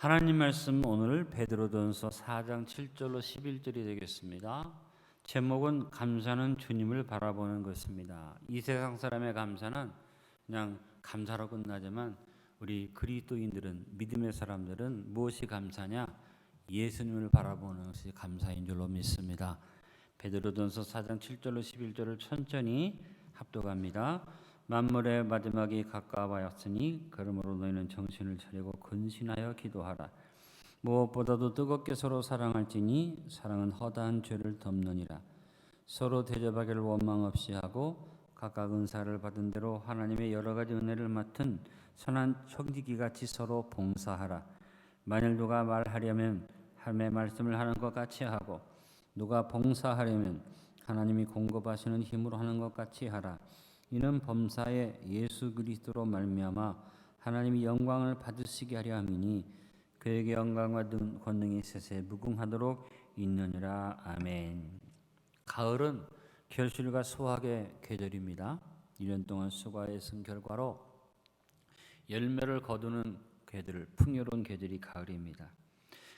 하나님 말씀 오늘 베드로전서 4장 7절로 11절이 되겠습니다. 제목은 감사는 주님을 바라보는 것입니다. 이 세상 사람의 감사는 그냥 감사로 끝나지만 우리 그리스도인들은 믿음의 사람들은 무엇이 감사냐? 예수님을 바라보는 것이 감사인 줄로 믿습니다. 베드로전서 4장 7절로 11절을 천천히 합독합니다. 만물의 마지막이 가까워왔으니 그러므로 너희는 정신을 차리고 근신하여 기도하라. 무엇보다도 뜨겁게 서로 사랑할지니 사랑은 허다한 죄를 덮느니라. 서로 대접하기를 원망 없이 하고 각각 은사를 받은 대로 하나님의 여러 가지 은혜를 맡은 선한 청지기 같이 서로 봉사하라. 만일 누가 말하려면 하나님의 말씀을 하는 것 같이 하고 누가 봉사하려면 하나님이 공급하시는 힘으로 하는 것 같이 하라. 이는 범사에 예수 그리스도로 말미암아 하나님이 영광을 받으시게 하려 함이니 그에게 영광과 권능이 세세 무궁하도록 있느니라 아멘. 가을은 결실과 수확의 계절입니다. 1년 동안 수고에 쓴 결과로 열매를 거두는 계절, 풍요로운 계절이 가을입니다.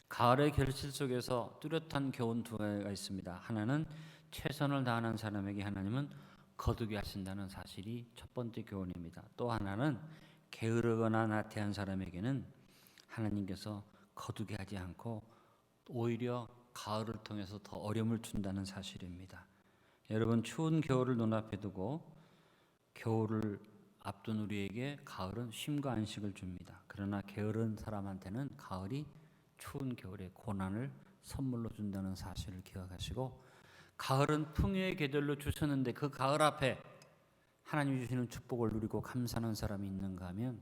가을의 결실 속에서 뚜렷한 교훈 두 가지가 있습니다. 하나는 최선을 다하는 사람에게 하나님은 거두게 하신다는 사실이 첫 번째 교훈입니다. 또 하나는 게으르거나 나태한 사람에게는 하나님께서 거두게 하지 않고 오히려 가을을 통해서 더 어려움을 준다는 사실입니다. 여러분 추운 겨울을 눈앞에 두고 겨울을 앞둔 우리에게 가을은 쉼과 안식을 줍니다. 그러나 게으른 사람한테는 가을이 추운 겨울의 고난을 선물로 준다는 사실을 기억하시고 가을은 풍요의 계절로 주셨는데 그 가을 앞에 하나님 주시는 축복을 누리고 감사하는 사람이 있는가 하면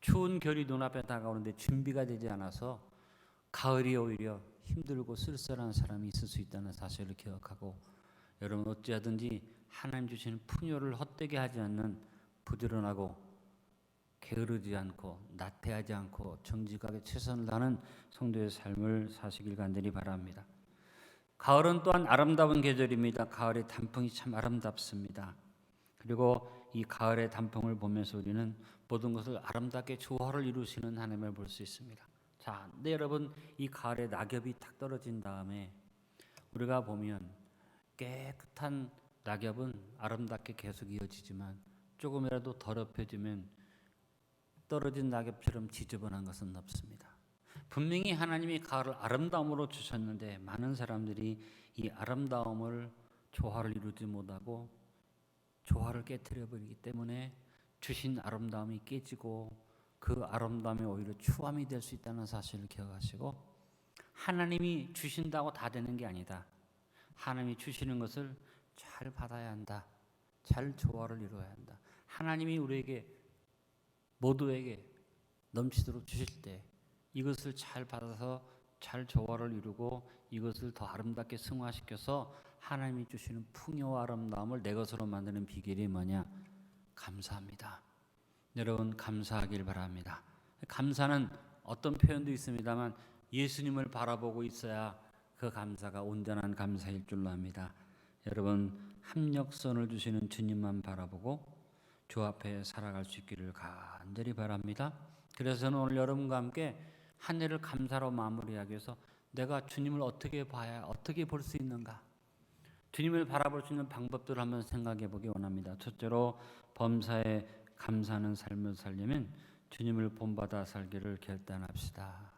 추운 겨울이 눈앞에 다가오는데 준비가 되지 않아서 가을이 오히려 힘들고 쓸쓸한 사람이 있을 수 있다는 사실을 기억하고 여러분 어찌하든지 하나님 주시는 풍요를 헛되게 하지 않는 부지런하고 게으르지 않고 나태하지 않고 정직하게 최선을 다하는 성도의 삶을 사시길 간절히 바랍니다. 가을은 또한 아름다운 계절입니다. 가을의 단풍이 참 아름답습니다. 그리고 이 가을의 단풍을 보면서 우리는 모든 것을 아름답게 조화를 이루시는 하나님을 볼 수 있습니다. 자, 근데 여러분 이 가을에 낙엽이 탁 떨어진 다음에 우리가 보면 깨끗한 낙엽은 아름답게 계속 이어지지만 조금이라도 더럽혀지면 떨어진 낙엽처럼 지저분한 것은 없습니다. 분명히 하나님이 가을을 아름다움으로 주셨는데 많은 사람들이 이 아름다움을 조화를 이루지 못하고 조화를 깨뜨려 버리기 때문에 주신 아름다움이 깨지고 그 아름다움이 오히려 추함이 될 수 있다는 사실을 기억하시고 하나님이 주신다고 다 되는 게 아니다. 하나님이 주시는 것을 잘 받아야 한다. 잘 조화를 이루어야 한다. 하나님이 우리에게 모두에게 넘치도록 주실 때 이것을 잘 받아서 잘 조화를 이루고 이것을 더 아름답게 승화시켜서 하나님이 주시는 풍요와 아름다움을 내 것으로 만드는 비결이 뭐냐? 감사합니다. 여러분 감사하길 바랍니다. 감사는 어떤 표현도 있습니다만 예수님을 바라보고 있어야 그 감사가 온전한 감사일 줄로 압니다. 여러분 합력선을 주시는 주님만 바라보고 주 앞에 살아갈 수 있기를 간절히 바랍니다. 그래서 오늘 여러분과 함께 한 해를 감사로 마무리하기 위해서 내가 주님을 어떻게 봐야 어떻게 볼 수 있는가? 주님을 바라볼 수 있는 방법들을 한번 생각해 보기 원합니다. 첫째로 범사에 감사하는 삶을 살려면 주님을 본받아 살기를 결단합시다.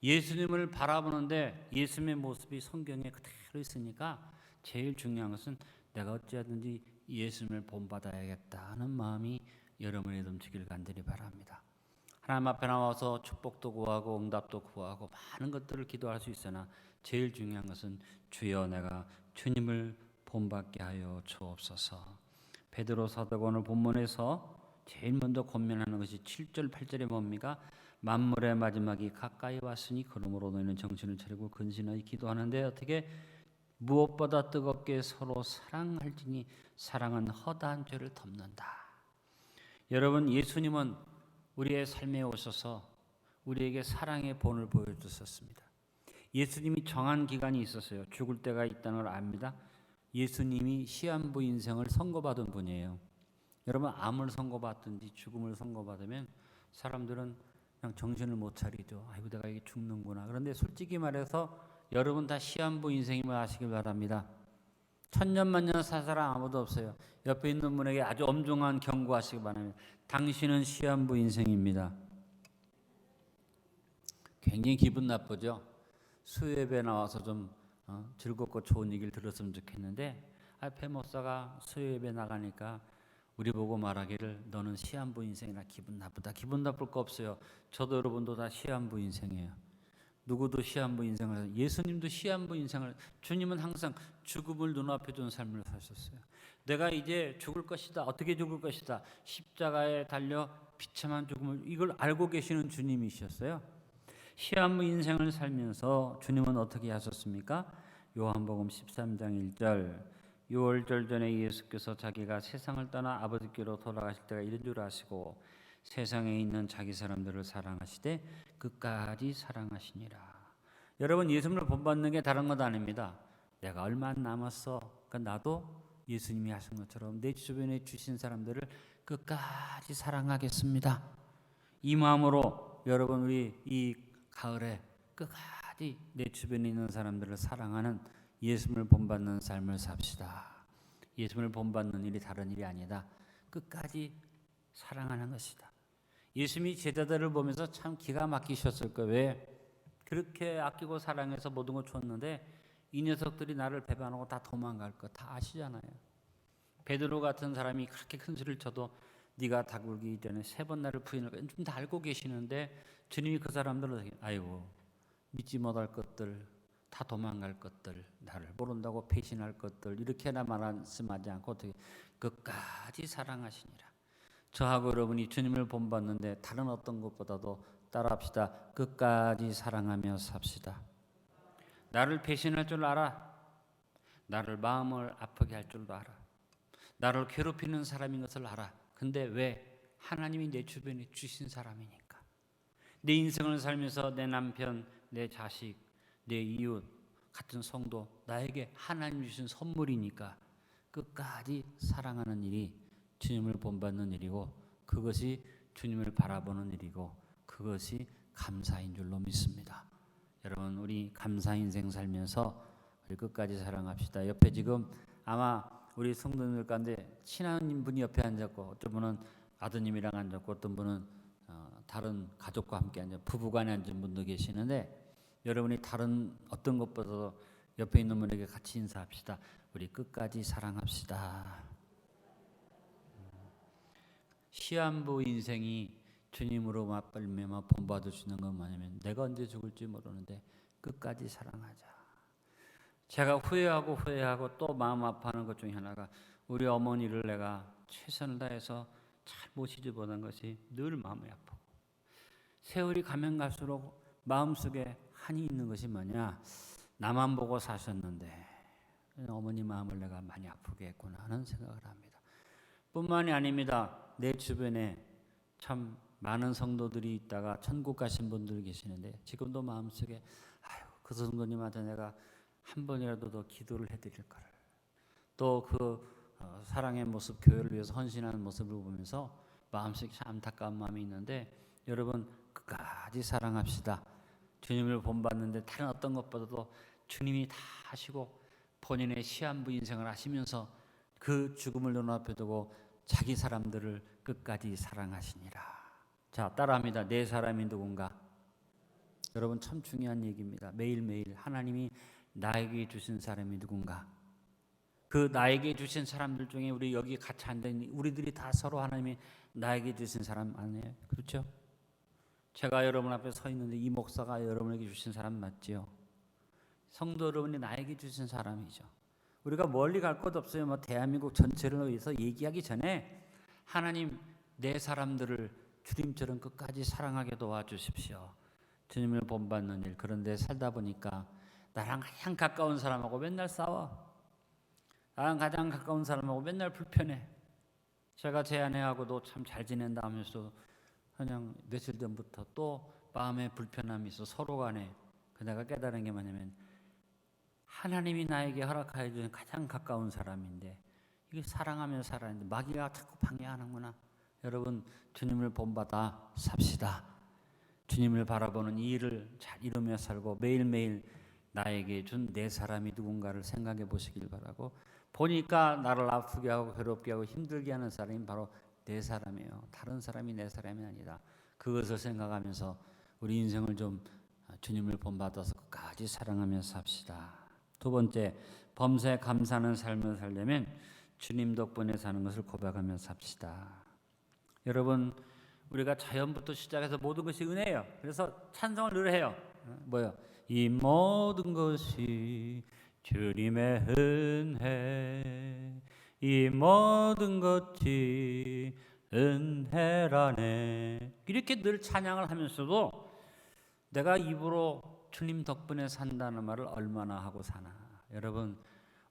예수님을 바라보는데 예수님의 모습이 성경에 그대로 있으니까 제일 중요한 것은 내가 어찌하든지 예수님을 본받아야겠다는 마음이 여러분에 넘치기를 간절히 바랍니다. 하나님 앞에 나와서 축복도 구하고 응답도 구하고 많은 것들을 기도할 수 있으나 제일 중요한 것은 주여 내가 주님을 본받게 하여 주옵소서. 베드로 사도관을 본문에서 제일 먼저 권면하는 것이 7절 8절에 뭡니까? 만물의 마지막이 가까이 왔으니 그러므로 너희는 정신을 차리고 근신하여 기도하는데 어떻게 무엇보다 뜨겁게 서로 사랑할지니 사랑은 허다한 죄를 덮는다. 여러분 예수님은 우리의 삶에 오셔서 우리에게 사랑의 본을 보여주셨습니다. 예수님이 정한 기간이 있었어요. 죽을 때가 있다는 걸 압니다. 예수님이 시한부 인생을 선고받은 분이에요. 여러분 암을 선고받든지 죽음을 선고받으면 사람들은 그냥 정신을 못 차리죠. 아이고 내가 이게 죽는구나. 그런데 솔직히 말해서 여러분 다 시한부 인생임을 아시길 바랍니다. 천년만년 살 사람 아무도 없어요. 옆에 있는 분에게 아주 엄중한 경고하시기 바랍니다. 당신은 시한부 인생입니다. 굉장히 기분 나쁘죠. 수요예배 나와서 좀 어, 즐겁고 좋은 얘기를 들었으면 좋겠는데 앞에 목사가 수요예배 나가니까 우리 보고 말하기를 너는 시한부 인생이라 기분 나쁘다. 기분 나쁠 거 없어요. 저도 여러분도 다 시한부 인생이에요. 누구도 시한부 인생을 예수님도 시한부 인생을 주님은 항상 죽음을 눈앞에 둔 삶을 사셨어요. 내가 이제 죽을 것이다. 어떻게 죽을 것이다. 십자가에 달려 비참한 죽음을 이걸 알고 계시는 주님이셨어요. 시한부 인생을 살면서 주님은 어떻게 하셨습니까? 요한복음 13장 1절 6월절 전에 예수께서 자기가 세상을 떠나 아버지께로 돌아가실 때가 이른 줄 아시고 세상에 있는 자기 사람들을 사랑하시되 끝까지 사랑하시니라. 여러분 예수님을 본받는 게 다른 것 아닙니다. 내가 얼마 안 남았어. 그러니까 나도 예수님이 하신 것처럼 내 주변에 주신 사람들을 끝까지 사랑하겠습니다. 이 마음으로 여러분 우리 이 가을에 끝까지 내 주변에 있는 사람들을 사랑하는 예수님을 본받는 삶을 삽시다. 예수님을 본받는 일이 다른 일이 아니다. 끝까지 사랑하는 것이다. 예수님이 제자들을 보면서 참 기가 막히셨을 거예요. 왜? 그렇게 아끼고 사랑해서 모든 걸 줬는데 이 녀석들이 나를 배반하고 다 도망갈 거 다 아시잖아요. 베드로 같은 사람이 그렇게 큰 소리를 쳐도 네가 다굴기 전에 세 번 나를 부인할 거야. 좀다 알고 계시는데 주님이 그 사람들을 아이고 믿지 못할 것들 다 도망갈 것들 나를 모른다고 배신할 것들 이렇게나 말씀하지 않고 어떻게 끝까지 사랑하시니라. 저하고 여러분이 주님을 본받는데 다른 어떤 것보다도 따라합시다. 끝까지 사랑하며 삽시다. 나를 배신할 줄 알아. 나를 마음을 아프게 할 줄도 알아. 나를 괴롭히는 사람인 것을 알아. 근데 왜? 하나님이 내 주변에 주신 사람이니까. 내 인생을 살면서 내 남편, 내 자식, 내 이웃, 같은 성도, 나에게 하나님 주신 선물이니까 끝까지 사랑하는 일이 주님을 본받는 일이고 그것이 주님을 바라보는 일이고 그것이 감사인 줄로 믿습니다. 여러분 우리 감사 인생 살면서 우리 끝까지 사랑합시다. 옆에 지금 아마 우리 성도들 가운데 친한 분이 옆에 앉았고 어떤 분은 아드님이랑 앉았고 어떤 분은 어, 다른 가족과 함께 앉아 부부간에 앉은 분도 계시는데 여러분이 다른 어떤 것보다도 옆에 있는 분에게 같이 인사합시다. 우리 끝까지 사랑합시다. 시한부 인생이 주님으로 맞벌매마 본받을 수 있는 건 뭐냐면 내가 언제 죽을지 모르는데 끝까지 사랑하자. 제가 후회하고 후회하고 또 마음 아파하는 것 중에 하나가 우리 어머니를 내가 최선을 다해서 잘 모시지 못한 것이 늘 마음이 아프고 세월이 가면 갈수록 마음속에 한이 있는 것이 뭐냐 나만 보고 사셨는데 어머니 마음을 내가 많이 아프게 했구나 하는 생각을 합니다. 뿐만이 아닙니다. 내 주변에 참 많은 성도들이 있다가 천국 가신 분들 계시는데 지금도 마음속에 아유 그 성도님한테 내가 한 번이라도 더 기도를 해드릴 거를 또그 어, 사랑의 모습 교회를 위해서 헌신하는 모습을 보면서 마음속에 참 안타까운 마음이 있는데 여러분 끝까지 사랑합시다. 주님을 본받는데 다른 어떤 것보다도 주님이 다 하시고 본인의 시한부 인생을 하시면서 그 죽음을 눈앞에 두고 자기 사람들을 끝까지 사랑하시니라. 자, 따라합니다. 내 사람이 누군가? 여러분 참 중요한 얘기입니다. 매일매일 하나님이 나에게 주신 사람이 누군가? 그 나에게 주신 사람들 중에 우리 여기 같이 있는 우리들이 다 서로 하나님이 나에게 주신 사람 아니에요? 그렇죠? 제가 여러분 앞에 서 있는데 이 목사가 여러분에게 주신 사람 맞지요? 성도 여러분이 나에게 주신 사람이죠. 우리가 멀리 갈 것 없어요. 뭐 대한민국 전체를 위해서 얘기하기 전에 하나님 내 사람들을 주님처럼 끝까지 사랑하게 도와주십시오. 주님을 본받는 일 그런데 살다 보니까 나랑 가장 가까운 사람하고 맨날 싸워. 나랑 가장 가까운 사람하고 맨날 불편해. 제가 제 아내하고도 참 잘 지낸다 하면서 그냥 며칠 전부터 또 마음에 불편함이 있어 서로 간에 그 내가 깨달은 게 뭐냐면 하나님이 나에게 허락하여 주는 가장 가까운 사람인데 이게 사랑하며 살아는데 마귀가 자꾸 방해하는구나. 여러분 주님을 본받아 삽시다. 주님을 바라보는 이 일을 잘 이루며 살고 매일매일 나에게 준 내 사람이 누군가를 생각해 보시길 바라고 보니까 나를 아프게 하고 괴롭게 하고 힘들게 하는 사람이 바로 내 사람이에요. 다른 사람이 내 사람이 아니다. 그것을 생각하면서 우리 인생을 좀 주님을 본받아서 끝까지 사랑하며 삽시다. 두 번째, 범사에 감사하는 삶을 살려면 주님 덕분에 사는 것을 고백하며 삽시다. 여러분, 우리가 자연부터 시작해서 모든 것이 은혜예요. 그래서 찬송을 늘 해요. 어, 뭐요? 이 모든 것이 주님의 은혜, 이 모든 것이 은혜라네. 이렇게 늘 찬양을 하면서도 내가 입으로 주님 덕분에 산다는 말을 얼마나 하고 사나. 여러분,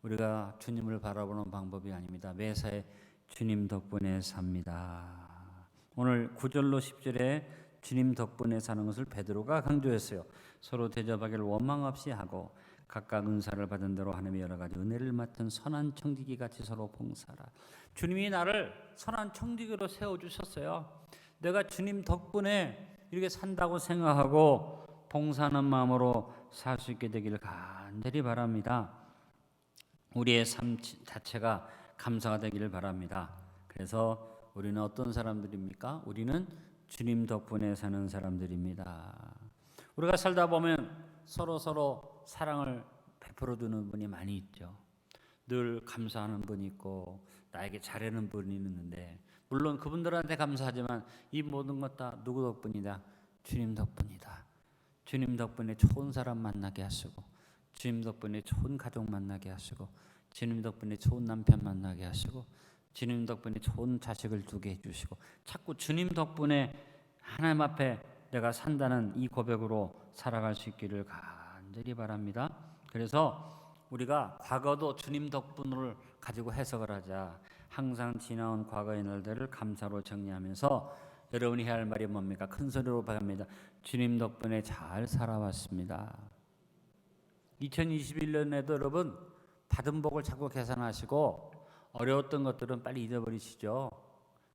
우리가 주님을 바라보는 방법이 아닙니다. 매사에 주님 덕분에 삽니다. 오늘 9절로 10절에 주님 덕분에 사는 것을 베드로가 강조했어요. 서로 대접하기를 원망 없이 하고 각각 은사를 받은 대로 하나님의 여러 가지 은혜를 맡은 선한 청지기 같이 서로 봉사라. 주님이 나를 선한 청지기로 세워 주셨어요. 내가 주님 덕분에 이렇게 산다고 생각하고 봉사하는 마음으로 살 수 있게 되기를 간절히 바랍니다. 우리의 삶 자체가 감사가 되기를 바랍니다. 그래서 우리는 어떤 사람들입니까? 우리는 주님 덕분에 사는 사람들입니다. 우리가 살다 보면 서로 서로 사랑을 베풀어 주는 분이 많이 있죠. 늘 감사하는 분이 있고 나에게 잘하는 분이 있는데 물론 그분들한테 감사하지만 이 모든 것 다 누구 덕분이다? 주님 덕분이다. 주님 덕분에 좋은 사람 만나게 하시고 주님 덕분에 좋은 가족 만나게 하시고 주님 덕분에 좋은 남편 만나게 하시고 주님 덕분에 좋은 자식을 두게 해주시고 자꾸 주님 덕분에 하나님 앞에 내가 산다는 이 고백으로 살아갈 수 있기를 간절히 바랍니다. 그래서 우리가 과거도 주님 덕분을 가지고 해석을 하자. 항상 지나온 과거의 날들을 감사로 정리하면서 여러분이 해야 할 말이 뭡니까? 큰 소리로 바랍니다. 주님 덕분에 잘 살아왔습니다. 2021년에도 여러분 받은 복을 자꾸 계산하시고 어려웠던 것들은 빨리 잊어버리시죠.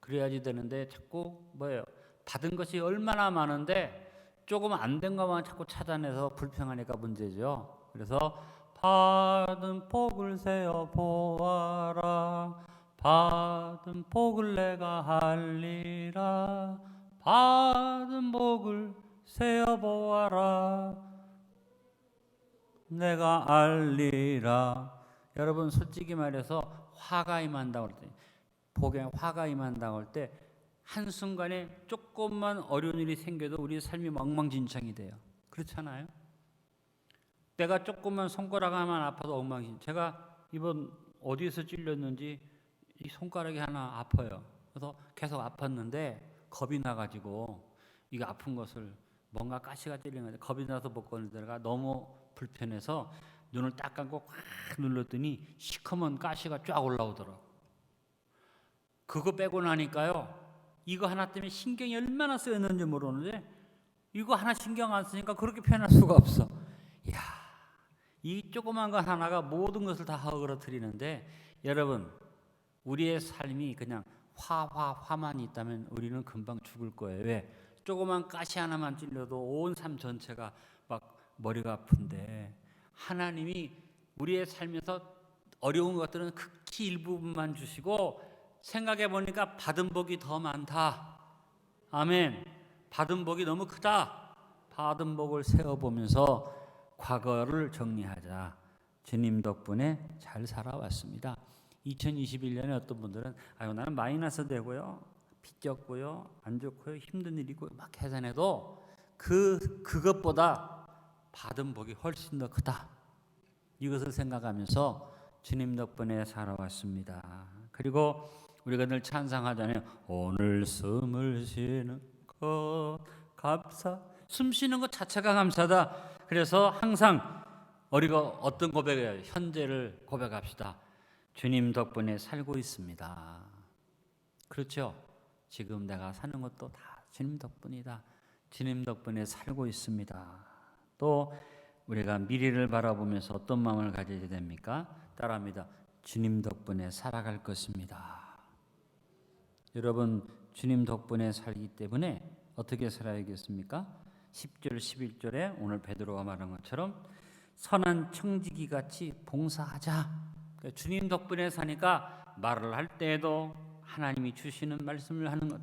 그래야지 되는데 자꾸 뭐예요? 받은 것이 얼마나 많은데 조금 안 된 것만 자꾸 찾아내서 불평하니까 문제죠. 그래서 받은 복을 세어 보아라. 받은 복을 내가 할리라. 받은 복을 세어 보아라. 내가 알리라. 여러분 솔직히 말해서 화가 임한다고 할 때, 복에 화가 임한다고 할 때 한순간에 조금만 어려운 일이 생겨도 우리 삶이 엉망진창이 돼요. 그렇잖아요? 내가 조금만 손가락 하나만 아파도 엉망진. 제가 이번 어디에서 찔렸는지 이 손가락이 하나 아파요. 그래서 계속 아팠는데 겁이 나가지고 이거 아픈 것을 뭔가 가시가 찔린 건데 겁이 나서 못 꺼내 들어가 너무 불편해서 눈을 딱 감고 꽉 눌렀더니 시커먼 가시가 쫙 올라오더라고. 그거 빼고 나니까요. 이거 하나 때문에 신경이 얼마나 쓰였는지 모르는데 이거 하나 신경 안 쓰니까 그렇게 표현할 수가 없어. 야, 이 조그만 것 하나가 모든 것을 다 허그러뜨리는데 여러분 우리의 삶이 그냥 화화 화만 있다면 우리는 금방 죽을 거예요. 왜? 조그만 가시 하나만 찔려도 온 삶 전체가 막 머리가 아픈데 하나님이 우리의 삶에서 어려운 것들은 극히 일부분만 주시고 생각해 보니까 받은 복이 더 많다. 아멘. 받은 복이 너무 크다. 받은 복을 세어 보면서 과거를 정리하자. 주님 덕분에 잘 살아왔습니다. 2021년에 어떤 분들은 아유 나는 마이너스 되고요. 빚졌고요. 안 좋고요. 힘든 일이고 막 계산해도 그 그것보다 받은 복이 훨씬 더 크다. 이것을 생각하면서 주님 덕분에 살아왔습니다. 그리고 우리가 늘 찬상하잖아요. 오늘 숨을 쉬는 것 감사. 숨 쉬는 것 자체가 감사다. 그래서 항상 우리가 어떤 고백이에요? 현재를 고백합시다. 주님 덕분에 살고 있습니다. 그렇죠? 지금 내가 사는 것도 다 주님 덕분이다. 주님 덕분에 살고 있습니다. 또 우리가 미래를 바라보면서 어떤 마음을 가져야 됩니까? 따라합니다. 주님 덕분에 살아갈 것입니다. 여러분 주님 덕분에 살기 때문에 어떻게 살아야겠습니까? 10절 11절에 오늘 베드로가 말한 것처럼 선한 청지기 같이 봉사하자. 그러니까 주님 덕분에 사니까 말을 할 때에도 하나님이 주시는 말씀을 하는 것.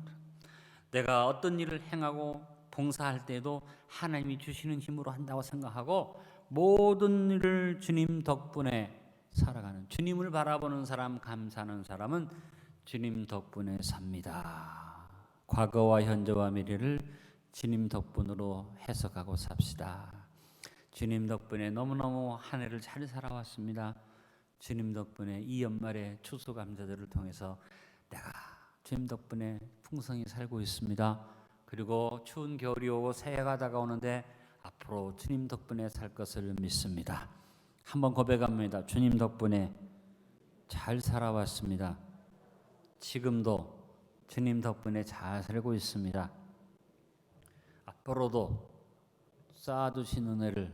내가 어떤 일을 행하고 봉사할 때에도 하나님이 주시는 힘으로 한다고 생각하고 모든 일을 주님 덕분에 살아가는 주님을 바라보는 사람 감사하는 사람은 주님 덕분에 삽니다. 과거와 현재와 미래를 주님 덕분으로 해석하고 삽시다. 주님 덕분에 너무너무 한 해를 잘 살아왔습니다. 주님 덕분에 이 연말에 추수감사절을 통해서 내가 주님 덕분에 풍성히 살고 있습니다. 그리고 추운 겨울이 오고 새해가 다가오는데 앞으로 주님 덕분에 살 것을 믿습니다. 한번 고백합니다. 주님 덕분에 잘 살아왔습니다. 지금도 주님 덕분에 잘 살고 있습니다. 앞으로도 쌓아두신 은혜를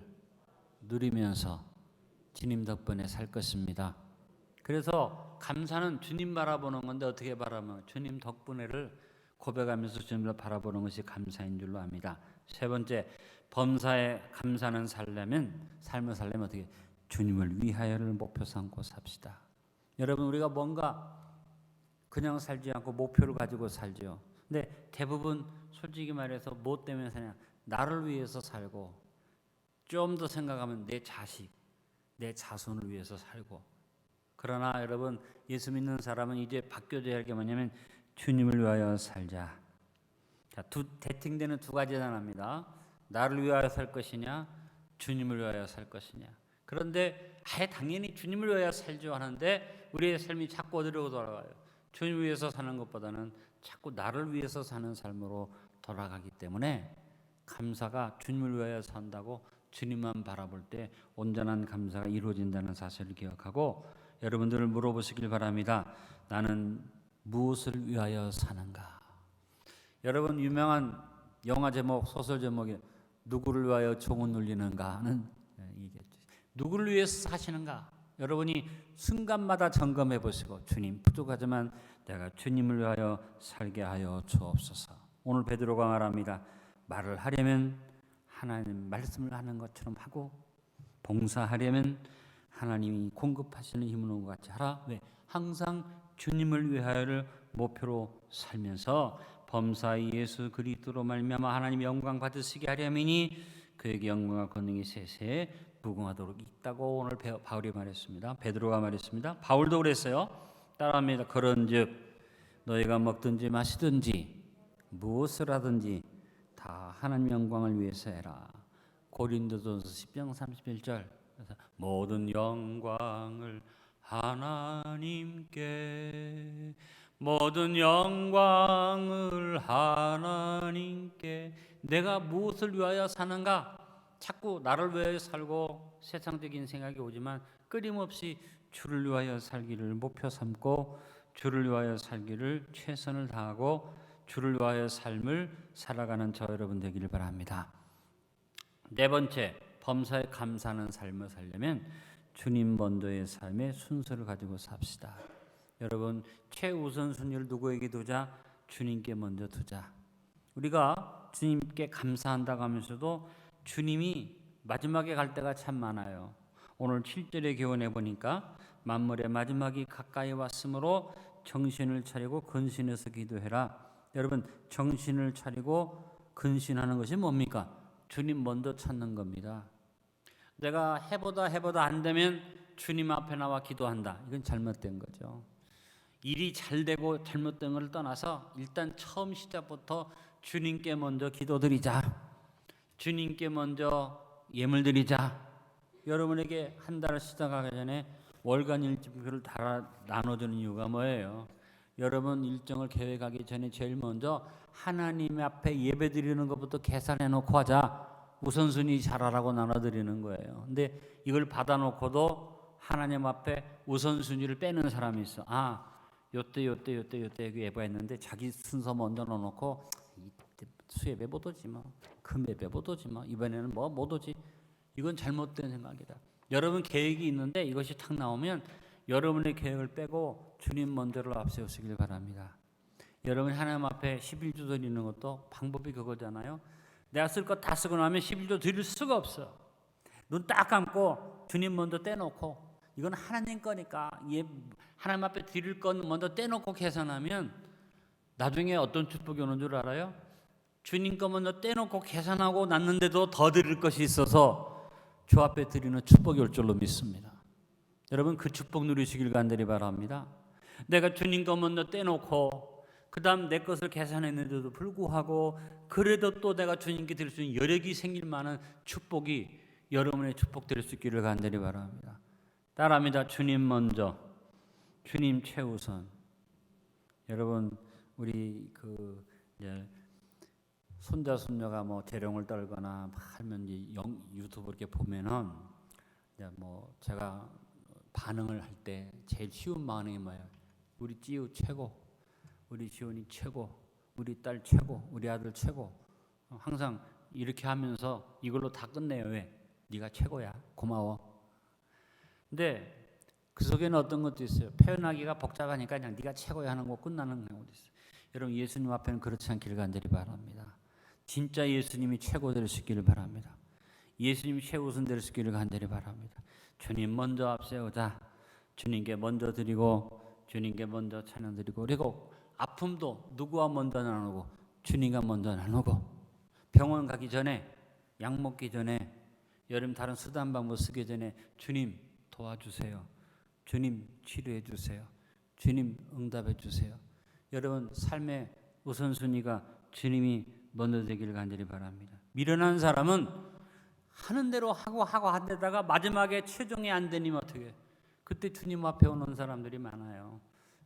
누리면서 주님 덕분에 살 것입니다. 그래서 감사는 주님 바라보는 건데 어떻게 바라보면 주님 덕분에를 고백하면서 주님을 바라보는 것이 감사인 줄로 압니다. 세 번째 범사에 감사는 살려면 삶을 살려면 어떻게 주님을 위하여를 목표 삼고 삽시다. 여러분 우리가 뭔가 그냥 살지 않고 목표를 가지고 살죠. 근데 대부분 솔직히 말해서 뭐 때문에 사냐? 나를 위해서 살고 좀 더 생각하면 내 자식, 내 자손을 위해서 살고 그러나 여러분 예수 믿는 사람은 이제 바뀌어져야 할 게 뭐냐면 주님을 위하여 살자. 자, 두 대팅되는 두 가지 단어입니다. 나를 위하여 살 것이냐, 주님을 위하여 살 것이냐. 그런데 아예 당연히 주님을 위하여 살죠 하는데 우리의 삶이 자꾸 어디로 돌아가요? 주님을 위해서 사는 것보다는 자꾸 나를 위해서 사는 삶으로 돌아가기 때문에 감사가 주님을 위하여 산다고 주님만 바라볼 때 온전한 감사가 이루어진다는 사실을 기억하고 여러분들을 물어보시길 바랍니다. 나는 무엇을 위하여 사는가? 여러분 유명한 영화 제목, 소설 제목이 누구를 위하여 총을 눌리는가는 이게 누구를 위해서 사시는가? 여러분이 순간마다 점검해 보시고 주님 부족하지만 내가 주님을 위하여 살게 하여 주옵소서. 오늘 베드로가 말합니다. 말을 하려면 하나님 말씀을 하는 것처럼 하고 봉사하려면 하나님이 공급하시는 힘으로 같이 하라. 왜? 항상 주님을 위하여를 목표로 살면서 범사의 예수 그리스도로 말미암아 하나님 영광 받으시게 하려면이 그에게 영광과 권능이 세세 무궁하도록 있다고 오늘 바울이 말했습니다. 베드로가 말했습니다. 바울도 그랬어요. 따라합니다. 그런즉 너희가 먹든지 마시든지 무엇을 하든지 다 하나님 영광을 위해서 해라. 고린도전서 10장 31절. 그래서 모든 영광을 하나님께 모든 영광을 하나님께 내가 무엇을 위하여 사는가? 자꾸 나를 위하여 살고 세상적인 생각이 오지만 끊임없이 주를 위하여 살기를 목표 삼고 주를 위하여 살기를 최선을 다하고 주를 위하여 삶을 살아가는 저 여러분 되기를 바랍니다. 네 번째, 범사에 감사하는 삶을 살려면 주님 먼저의 삶의 순서를 가지고 삽시다. 여러분 최우선 순위를 누구에게 두자? 주님께 먼저 두자. 우리가 주님께 감사한다고 하면서도 주님이 마지막에 갈 때가 참 많아요. 오늘 7절에 교훈해 보니까 만물의 마지막이 가까이 왔으므로 정신을 차리고 근신해서 기도해라. 여러분 정신을 차리고 근신하는 것이 뭡니까? 주님 먼저 찾는 겁니다. 내가 해보다 해보다 안 되면 주님 앞에 나와 기도한다. 이건 잘못된 거죠. 일이 잘 되고 잘못된 것을 떠나서 일단 처음 시작부터 주님께 먼저 기도드리자. 주님께 먼저 예물 드리자. 여러분에게 한 달을 시작하기 전에 월간 일지표를 다 나눠주는 이유가 뭐예요? 여러분 일정을 계획하기 전에 제일 먼저 하나님 앞에 예배 드리는 것부터 계산해 놓고 하자. 우선순위 잘하라고 나눠 드리는 거예요. 근데 이걸 받아 놓고도 하나님 앞에 우선순위를 빼는 사람이 있어. 아, 요때 요때 요때 요때 예배했는데 자기 순서 먼저 넣어 놓고 수예배 못 오지 뭐. 금예배 못 오지 뭐. 이번에는 뭐 못 오지. 이건 잘못된 생각이다. 여러분 계획이 있는데 이것이 탁 나오면 여러분의 계획을 빼고 주님 먼저를 앞세우시길 바랍니다. 여러분 하나님 앞에 11주 드리는 것도 방법이 그거잖아요. 내가 쓸 것 다 쓰고 나면 11조 드릴 수가 없어. 눈 딱 감고 주님 먼저 떼놓고 이건 하나님 거니까 얘 하나님 앞에 드릴 건 먼저 떼놓고 계산하면 나중에 어떤 축복이 오는 줄 알아요? 주님 거 먼저 떼놓고 계산하고 났는데도 더 드릴 것이 있어서 주 앞에 드리는 축복이 올 줄로 믿습니다. 여러분 그 축복 누리시길 간절히 바랍니다. 내가 주님 거 먼저 떼놓고 그다음 내 것을 계산했는데도 불구하고 그래도 또 내가 주님께 드릴 수 있는 여력이 생길 만한 축복이 여러분의 축복 될수 있기를 간절히 바랍니다. 따라합니다. 주님 먼저, 주님 최우선. 여러분 우리 그 이제 손자 손녀가 뭐 재롱을 떨거나 막 하면 영, 유튜브 이렇게 보면은 이제 뭐 제가 반응을 할 때 제일 쉬운 반응이 뭐예요? 우리 찌우 최고, 우리 지훈이 최고, 우리 딸 최고, 우리 아들 최고. 어, 항상 이렇게 하면서 이걸로 다 끝내요. 왜? 네가 최고야. 고마워. 근데 그 속에는 어떤 것도 있어요. 표현하기가 복잡하니까 그냥 네가 최고야 하는 거 끝나는 경우도 있어요. 여러분 예수님 앞에는 그렇지 않기를 간절히 바랍니다. 진짜 예수님이 최고 될 수 있기를 바랍니다. 예수님이 최우선 될 수 있기를 간절히 바랍니다. 주님 먼저 앞세우자. 주님께 먼저 드리고 주님께 먼저 찬양 드리고 그리고 아픔도 누구와 먼저 나누고 주님과 먼저 나누고 병원 가기 전에 약 먹기 전에 여름 다른 수단 방법 쓰기 전에 주님 도와주세요. 주님 치료해 주세요. 주님 응답해 주세요. 여러분 삶의 우선순위가 주님이 먼저 되기를 간절히 바랍니다. 미련한 사람은 하는 대로 하고 하고 한데다가 마지막에 최종이 안 되면 어떻게? 그때 주님 앞에 오는 사람들이 많아요.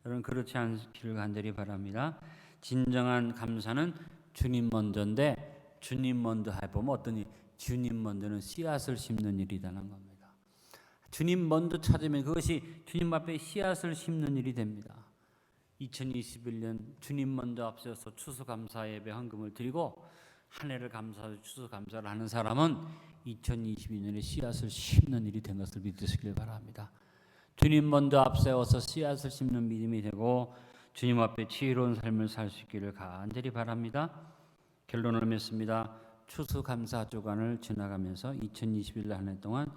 여러분 그렇지 않기를 간절히 바랍니다. 진정한 감사는 주님 먼저인데 주님 먼저 해보면 어떠니? 주님 먼저는 씨앗을 심는 일이라는 겁니다. 주님 먼저 찾으면 그것이 주님 앞에 씨앗을 심는 일이 됩니다. 2021년 주님 먼저 앞서서 추수감사 예배 헌금을 드리고 한 해를 감사하고 추수감사를 하는 사람은 2022년에 씨앗을 심는 일이 된 것을 믿으시길 바랍니다. 주님 먼저 앞세워서 씨앗을 심는 믿음이 되고 주님 앞에 지혜로운 삶을 살 수 있기를 간절히 바랍니다. 결론을 맺습니다. 추수감사 주간을 지나가면서 2021년 한해 동안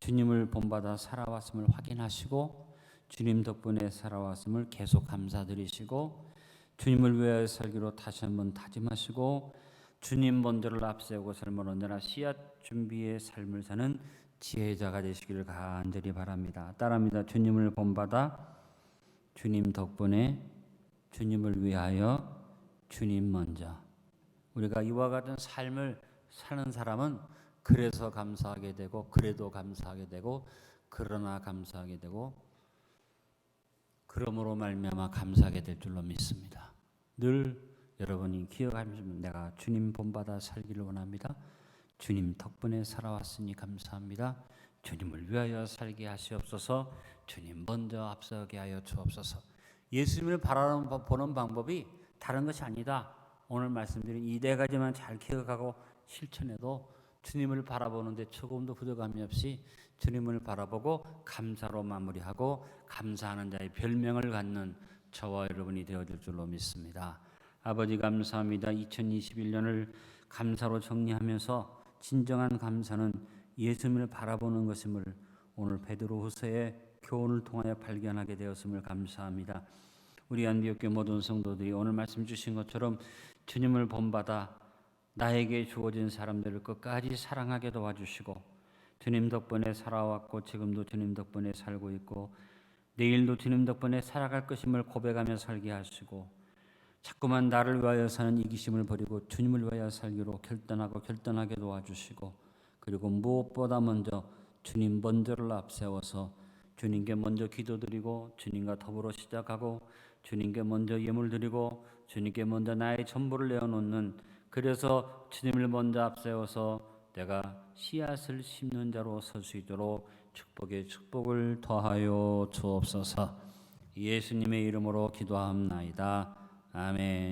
주님을 본받아 살아왔음을 확인하시고 주님 덕분에 살아왔음을 계속 감사드리시고 주님을 위하여 살기로 다시 한번 다짐하시고 주님 먼저를 앞세우고 삶을 언제나 씨앗 준비의 삶을 사는 지혜자가 되시기를 간절히 바랍니다. 따라합니다. 주님을 본받아 주님 덕분에 주님을 위하여 주님 먼저 우리가 이와 같은 삶을 사는 사람은 그래서 감사하게 되고 그래도 감사하게 되고 그러나 감사하게 되고 그러므로 말미암아 감사하게 될 줄로 믿습니다. 늘 여러분이 기억하면서 내가 주님 본받아 살기를 원합니다. 주님 덕분에 살아왔으니 감사합니다. 주님을 위하여 살게 하시옵소서. 주님 먼저 앞서게 하여 주옵소서. 예수님을 바라보는 방법이 다른 것이 아니다. 오늘 말씀드린 이 네 가지만 잘 기억하고 실천해도 주님을 바라보는데 조금도 부족함이 없이 주님을 바라보고 감사로 마무리하고 감사하는 자의 별명을 갖는 저와 여러분이 되어질 줄로 믿습니다. 아버지 감사합니다. 2021년을 감사로 정리하면서 진정한 감사는 예수님을 바라보는 것임을 오늘 베드로후서의 교훈을 통하여 발견하게 되었음을 감사합니다. 우리 안비옥교 모든 성도들이 오늘 말씀 주신 것처럼 주님을 본받아 나에게 주어진 사람들을 끝까지 사랑하게 도와주시고 주님 덕분에 살아왔고 지금도 주님 덕분에 살고 있고 내일도 주님 덕분에 살아갈 것임을 고백하며 살게 하시고 자꾸만 나를 위하여 사는 이기심을 버리고 주님을 위하여 살기로 결단하고 결단하게 도와주시고 그리고 무엇보다 먼저 주님 먼저를 앞세워서 주님께 먼저 기도드리고 주님과 더불어 시작하고 주님께 먼저 예물 드리고 주님께 먼저 나의 전부를 내어놓는 그래서 주님을 먼저 앞세워서 내가 씨앗을 심는 자로 설 수 있도록 축복의 축복을 더하여 주옵소서. 예수님의 이름으로 기도함나이다. 아멘.